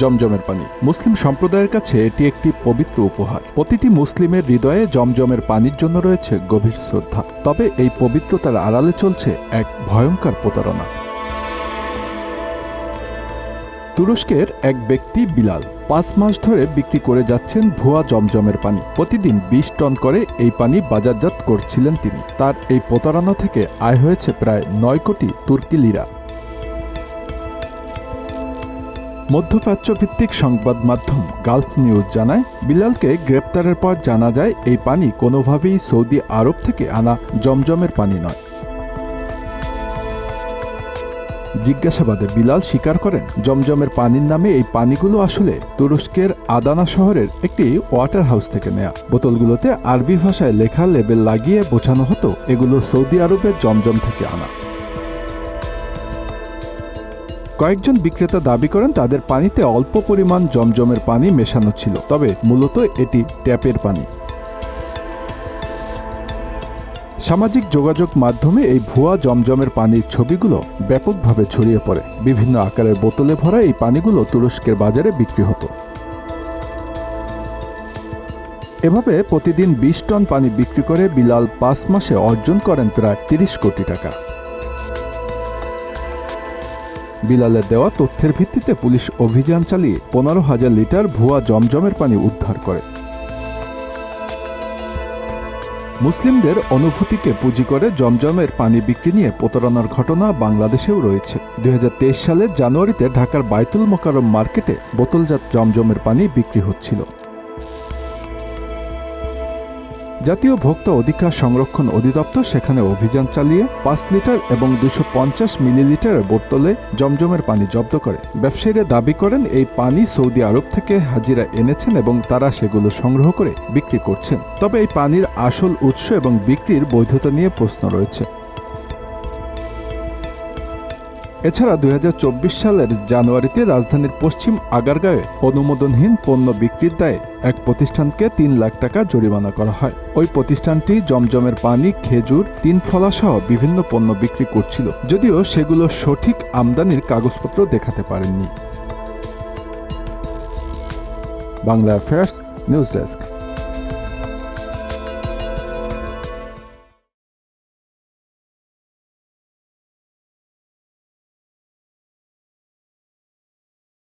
জমজমের পানি। মুসলিম সম্প্রদায়ের কাছে এটি একটি পবিত্র উপহার। প্রতিটি মুসলিমের হৃদয়ে জমজমের পানির জন্য রয়েছে গভীর শ্রদ্ধা। তবে এই পবিত্রতার আড়ালে চলছে এক ভয়ঙ্কর প্রতারণা। তুরস্কের এক ব্যক্তি বিলাল পাঁচ মাস ধরে বিক্রি করে যাচ্ছেন ভুয়া জমজমের পানি। প্রতিদিন বিশ টন করে এই পানি বাজারজাত করছিলেন তিনি। তার এই প্রতারণা থেকে আয় হয়েছে প্রায় নয় কোটি তুর্কি লিরা। মধ্যপ্রাচ্য ভিত্তিক সংবাদ মাধ্যম গালফ নিউজ জানায়, বিলালকে গ্রেপ্তারের পর জানা যায়, এই পানি কোনোভাবেই সৌদি আরব থেকে আনা জমজমের পানি নয়। জিজ্ঞাসাবাদে বিলাল স্বীকার করেন, জমজমের পানির নামে এই পানিগুলো আসলে তুরস্কের আদানা শহরের একটি ওয়াটার হাউস থেকে নেয়া। বোতলগুলোতে আরবি ভাষায় লেখা লেবেল লাগিয়ে বোঝানো হতো, এগুলো সৌদি আরবের জমজম থেকে আনা। কয়েকজন বিক্রেতা দাবি করেন তাদের পানিতে অল্প পরিমাণ জমজমের পানি মেশানো ছিল, তবে মূলত এটি ট্যাপের পানি। সামাজিক যোগাযোগ মাধ্যমে এই ভুয়া জমজমের পানির ছবিগুলো ব্যাপকভাবে ছড়িয়ে পড়ে। বিভিন্ন আকারের বোতলে ভরা এই পানিগুলো তুরস্কের বাজারে বিক্রি হতো। এভাবে প্রতিদিন বিশ টন পানি বিক্রি করে বিলাল পাঁচ মাসে অর্জন করেন প্রায় তিরিশ কোটি টাকা। বিলালের দেওয়া তথ্যের ভিত্তিতে পুলিশ অভিযান চালিয়ে পনেরো হাজার লিটার ভুয়া জমজমের পানি উদ্ধার করে। মুসলিমদের অনুভূতিকে পুঁজি করে জমজমের পানি বিক্রি নিয়ে প্রতারণার ঘটনা বাংলাদেশেও রয়েছে। দুই সালের জানুয়ারিতে ঢাকার বাইতুল মোকারম মার্কেটে বোতলজাত জমজমের পানি বিক্রি হচ্ছিল। জাতীয় ভোক্তা অধিকার সংরক্ষণ অধিদপ্তর সেখানে অভিযান চালিয়ে পাঁচ লিটার এবং দুশো পঞ্চাশ মিলিলিটার বোতলে জমজমের পানি জব্দ করে। ব্যবসায়ীরা দাবি করেন, এই পানি সৌদি আরব থেকে হাজিরা এনেছেন এবং তারা সেগুলো সংগ্রহ করে বিক্রি করছেন। তবে এই পানির আসল উৎস এবং বিক্রির বৈধতা নিয়ে প্রশ্ন রয়েছে। এছাড়া দুই হাজার চব্বিশ সালের জানুয়ারিতে রাজধানীর পশ্চিম আগারগাঁয়ে অনুমোদনহীন পণ্য বিক্রির দায়ে এক প্রতিষ্ঠানকে তিন লাখ টাকা জরিমানা করা হয়। ওই প্রতিষ্ঠানটি জমজমের পানি, খেজুর, তিন ফলাসহ বিভিন্ন পণ্য বিক্রি করছিল, যদিও সেগুলো সঠিক আমদানির কাগজপত্র দেখাতে পারেননি। Bangla affairs news desk